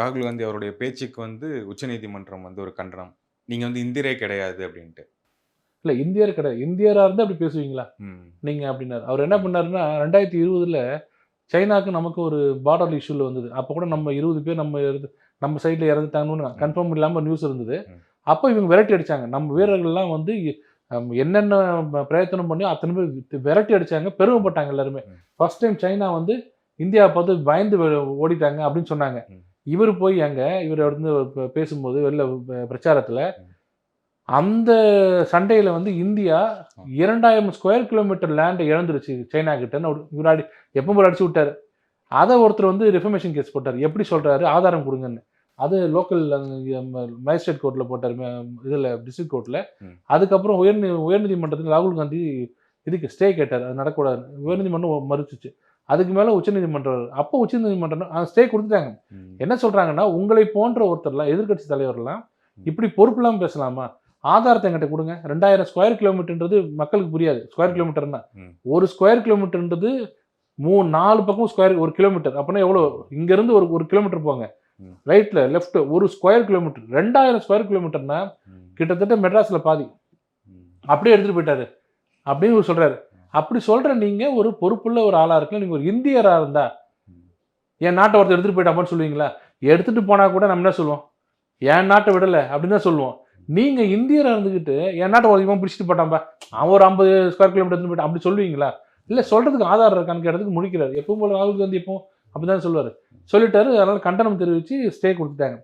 ராகுல் காந்தி அவருடைய பேச்சுக்கு வந்து உச்சநீதிமன்றம் வந்து ஒரு கண்டனம். நீங்க வந்து இந்தியரே கிடையாது அப்படின்ட்டு. இல்ல இந்தியர் கிடையாது இந்தியரா இருந்தா அப்படி பேசுவீங்களா? ம், நீங்க அப்படின்னாரு. அவர் என்ன பண்ணாருன்னா ரெண்டாயிரத்தி இருபதுல சைனாக்கு நமக்கு ஒரு பார்டர் இஷ்யூல வந்தது. அப்போ கூட நம்ம இருபது பேர் நம்ம நம்ம சைடில் இறந்துட்டாங்கன்னு கன்ஃபார்ம் இல்லாமல் நியூஸ் இருந்தது. அப்போ இவங்க விரட்டி அடிச்சாங்க. நம்ம வீரர்கள்லாம் வந்து என்னென்ன பிரயத்தனம் பண்ணி அத்தனை பேர் விரட்டி அடிச்சாங்க பெருமைப்பட்டாங்க எல்லாருமே. ஃபர்ஸ்ட் டைம் சைனா வந்து இந்தியாவை பார்த்து பயந்து ஓடிட்டாங்க அப்படின்னு சொன்னாங்க. ம். போய் அங்க இவர் வந்து பேசும்போது வெளில பிரச்சாரத்துல. அந்த சண்டையில வந்து இந்தியா. இரண்டாயிரம் ஸ்கொயர் கிலோமீட்டர் லேண்டை இழந்துருச்சு சைனா கிட்டன்னு முன்னாடி எப்போ போல அடிச்சு விட்டாரு அதை ஒருத்தர் வந்து ரெஃபர்மேஷன் கேஸ் போட்டார் எப்படி சொல்றாரு ஆதாரம் கொடுங்கன்னு அது லோக்கல் மேஜிஸ்ட்ரேட் கோர்ட்டில் போட்டார் இதில் டிஸ்ட்ரிக்ட் கோர்ட்டில். அதுக்கப்புறம் உயர் உயர்நீதிமன்றத்தில் ராகுல் காந்தி இதுக்கு ஸ்டே கேட்டார் அது நடக்கூடாது உயர்நீதிமன்றம் மறுத்துச்சு அதுக்கு மேலே உச்சநீதிமன்றம் அப்போ உச்சநீதிமன்றம் ஸ்டே கொடுத்துட்டாங்க. என்ன சொல்றாங்கன்னா உங்களை போன்ற ஒருத்தர்லாம் எதிர்க்கட்சி தலைவர்லாம் இப்படி பொறுப்புலாம் பேசலாமா? ஆதாரத்தை என்கிட்ட கொடுங்க. ரெண்டாயிரம் ஸ்கொயர் கிலோமீட்டர்ன்றது மக்களுக்கு புரியாது. ஸ்கொயர் கிலோமீட்டர்னா. ஒரு ஸ்கொயர் கிலோமீட்டர்ன்றது மூணு நாலு பக்கம் ஸ்கொயர் ஒரு கிலோமீட்டர் அப்படின்னா எவ்வளோ? இங்க இருந்து ஒரு ஒரு கிலோமீட்டர் போங்க. ம். ரைட்ல லெஃப்ட் ஒரு ஸ்கொயர் கிலோமீட்டர் ரெண்டாயிரம் ஸ்கொயர் கிலோமீட்டர்னா கிட்டத்தட்ட மெட்ராஸ்ல பாதி. அப்படியே எடுத்துட்டு போயிட்டாரு. அப்படின்னு சொல்றாரு. அப்படி சொல்கிற நீங்கள் ஒரு பொறுப்புள்ள ஒரு ஆளாக இருக்கலாம் நீங்கள் ஒரு இந்தியராக இருந்தால் என் நாட்டை ஒருத்தர் எடுத்துகிட்டு போயிட்டாமான்னு சொல்லுவீங்களா? எடுத்துகிட்டு போனால் கூட நம்ம என்ன சொல்லுவோம்? என் நாட்டை விடலை அப்படின்னு தான் சொல்லுவோம். நீங்கள் இந்தியராக இருந்துக்கிட்டு என் நாட்டை அதிகமாக பிடிச்சிட்டு போட்டாம்பா அவன் ஒரு ஐம்பது ஸ்கொயர் கிலோமீட்டர் எடுத்துகிட்டு போயிட்டான் அப்படி சொல்லுவீங்களா? இல்லை சொல்கிறதுக்கு ஆதாரம் இருக்கான்னு கேட்டதுக்கு முடிக்கிறார் எப்பவும் போல ராகுல் காந்தி எப்பவும் அப்படிதான் சொல்லுவார். சொல்லிட்டாரு அதனால் கண்டனம் தெரிவித்து ஸ்டே கொடுத்துட்டாங்க.